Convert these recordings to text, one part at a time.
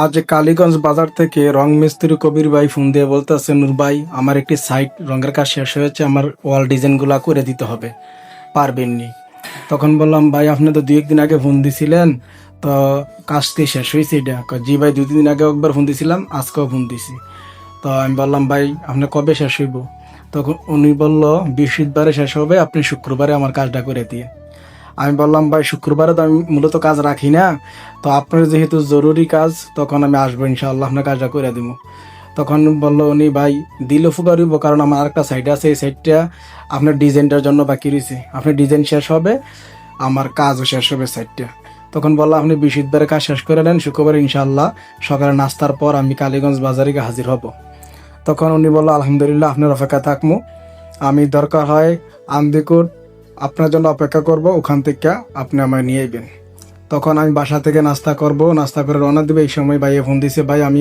আজ কালীগঞ্জ বাজার থেকে রং মিস্ত্রি কবির ভাই ফোন দিয়ে বলতেছে, নূর ভাই, আমার একটি সাইট রঙের কাজ শেষ হয়েছে, আমার ওয়াল ডিজাইনগুলো করে দিতে হবে। পারবেননি। তখন বললাম, ভাই, আপনি তো দু একদিন আগে ফোন দিছিলেন, তো কাজটি শেষ হয়েছে এটা। জি ভাই তিন দিন আগে একবার ফোন দিছিলাম, আজকেও ফোন দিছি। তো আমি বললাম, ভাই, আপনি কবে শেষ হইব? তখন উনি বলল, বৃহস্পতিবারে শেষ হবে, আপনি শুক্রবারে আমার কাজটা করে দিয়ে আমি বললাম, ভাই, শুক্রবারে তো আমি মূলত কাজ রাখি না। তো আপনার যেহেতু জরুরি কাজ, তখন আমি আসব ইনশাআল্লাহ, আপনার কাজটা করে দিব। তখন বলল উনি, ভাই, দিল ফুকারিব কারণ আমার আরেকটা সাইড আছে, এই সাইডটা আপনার ডিজাইনটার জন্য বাকি রয়েছে আপনার ডিজাইন শেষ হবে, আমার কাজও শেষ হবে সাইডটা তখন বলল, আপনি বৃহস্পতিবারে কাজ শেষ করে নেন, শুক্রবার ইনশাআল্লাহ সকালে নাস্তার পর আমি কালীগঞ্জ বাজারে গিয়ে হাজির হব। তখন উনি বলল, আলহামদুলিল্লাহ, আপনার অপেক্ষা থাকমু। আমি দরকার হয় আন্দিকুট আপনার জন্য অপেক্ষা করব, ওখান থেকে আপনি আমায় নিয়ে আইবেন। তখন আমি বাসা থেকে নাস্তা করব, নাস্তা করে রওনা দেবে। এই সময় ভাইয়ে ফোন দিছে, ভাই, আমি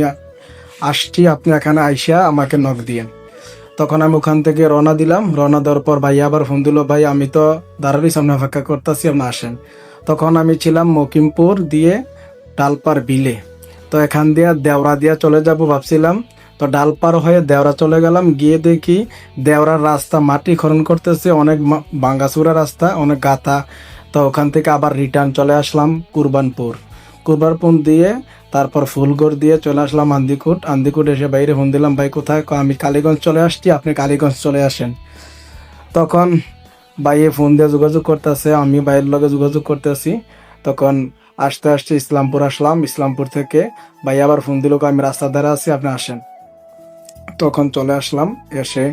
আসছি, আপনি এখানে আইসা আমাকে নক দিয়েন। তখন আমি ওখান থেকে রওনা দিলাম। রওনা দেওয়ার পর ভাই আবার ফোন দিল, ভাই, আমি তো দাঁড়ারই সামনে অপেক্ষা করতেছি, আপনি আসেন। তখন আমি ছিলাম মকিমপুর দিয়ে ডালপার বিলে। তো এখান দিয়ে দেওরা দিয়া চলে যাব ভাবছিলাম। তো ডাল পার হয়ে দেওরা চলে গেলাম। গিয়ে দেখি দেওরার রাস্তা, মাটি খনন করতেছে, অনেক ভাঙ্গাচুরা রাস্তা, অনেক গাতা। তো ওখান থেকে আবার রিটার্ন চলে আসলাম কুরবানপুর। কুরবানপুর দিয়ে তারপর ফুলগড় দিয়ে চলে আসলাম আন্দিকুট। আন্দিকুট এসে বাইরে ফোন দিলাম, ভাই, কোথায়? আমি কালীগঞ্জ চলে আসছি, আপনি কালীগঞ্জ চলে আসেন। তখন ভাইয়ে ফোন দিয়ে যোগাযোগ করতেছে, আমি ভাইয়ের লগে যোগাযোগ করতেছি। তখন আসতে আসতে ইসলামপুর আসলাম। ইসলামপুর থেকে ভাই আবার ফোন দিল আমি রাস্তার ধারে আছি, আপনি আসেন। তখন চলে আসলাম, এসে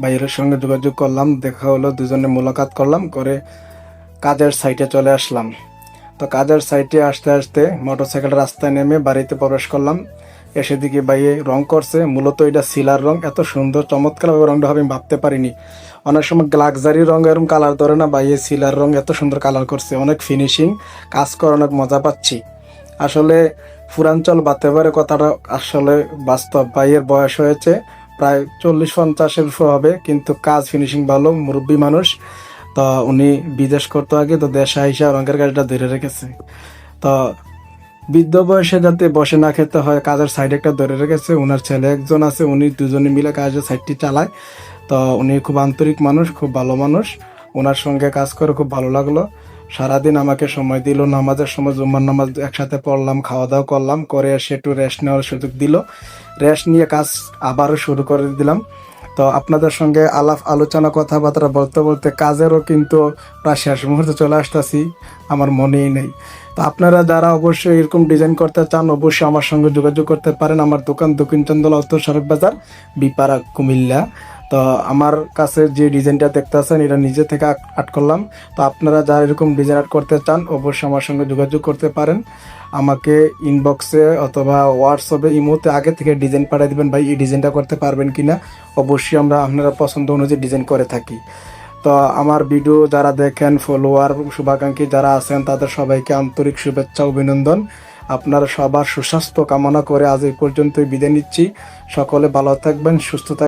ভাইয়ের সঙ্গে যোগাযোগ করলাম, দেখা হলো দুজনে মোলাকাত করলাম, করে কাজের সাইটে চলে আসলাম। তো কাজের সাইটে আসতে আসতে মোটরসাইকেল রাস্তায় নেমে বাড়িতে প্রবেশ করলাম। এসে দিকে বাইয়ে রং করছে, মূলত এটা সিলার রং, এত সুন্দর, চমৎকারভাবে রংটা আমি ভাবতে পারিনি। অনেক সময় লাক্সারি রং এরকম কালার ধরে না বাইয়ে সিলার রং এত সুন্দর কালার করছে, অনেক ফিনিশিং কাজ করে অনেক মজা পাচ্ছি। আসলে পুরাঞ্চল বাতে পারে কথাটা আসলে বাস্তব। ভাইয়ের বয়স হয়েছে, প্রায় চল্লিশ পঞ্চাশের হবে, কিন্তু কাজ ফিনিশিং ভালো, মুরব্বী মানুষ। তো উনি বিদেশ করতে আগে তো দেশে আইসা রঙের গাড়িটা ধরে রেখেছে। তো বৃদ্ধ বয়সে যাতে বসে না খেতে হয়, কাজের সাইড একটা ধরে রেখেছে। ওনার ছেলে একজন আছে, উনি দুজনে মিলে কাজের সাইডটি চালায়। তো উনি খুব আন্তরিক মানুষ, খুব ভালো মানুষ। ওনার সঙ্গে কাজ করে খুব ভালো লাগল। সারাদিন আমাকে সময় দিল, নামাজের সময় জুম্মার নামাজ একসাথে পড়লাম খাওয়া দাওয়া করলাম, করে এসে একটু রেস্ট নেওয়ার সুযোগ দিল। রেস্ট নিয়ে কাজ আবারও শুরু করে দিলাম। তো আপনাদের সঙ্গে আলাপ আলোচনা কথাবার্তা বলতে বলতে কাজেরও কিন্তু প্রায় শেষ মুহূর্তে চলে আসতেছি, আমার মনেই নেই। তো আপনারা যারা অবশ্যই এরকম ডিজাইন করতে চান, অবশ্যই আমার সঙ্গে যোগাযোগ করতে পারেন। আমার দোকান দক্ষিণ চন্দলা উত্তর সড়ক বাজার, বিপাড়া, কুমিল্লা। তো আমার কাছে যে ডিজাইনটা দেখতেছেন এটা নিজে থেকে আর্ট- করলাম। তো আপনারা যারা এরকম ডিজাইন আর্ট করতে চান, অবশ্যই আমার সঙ্গে যোগাযোগ করতে পারেন। আমাকে ইনবক্সে অথবা হোয়াটসঅ্যাপে ইমোতে আগে থেকে ডিজাইন পাঠিয়ে দেবেন, ভাই, এই ডিজাইনটা করতে পারবেন কি না অবশ্যই আমরা আপনারা পছন্দ অনুযায়ী ডিজাইন করে থাকি। তো আমার ভিডিও যারা দেখেন ফলোয়ার শুভাকাঙ্ক্ষী যারা আছেন, তাদের সবাইকে আন্তরিক শুভেচ্ছা, অভিনন্দন। আপনারা সবার সুস্বাস্থ্য কামনা করে আজ এই পর্যন্তই বিদায় নিচ্ছি। সকলে ভালো থাকবেন, সুস্থ থাকবেন।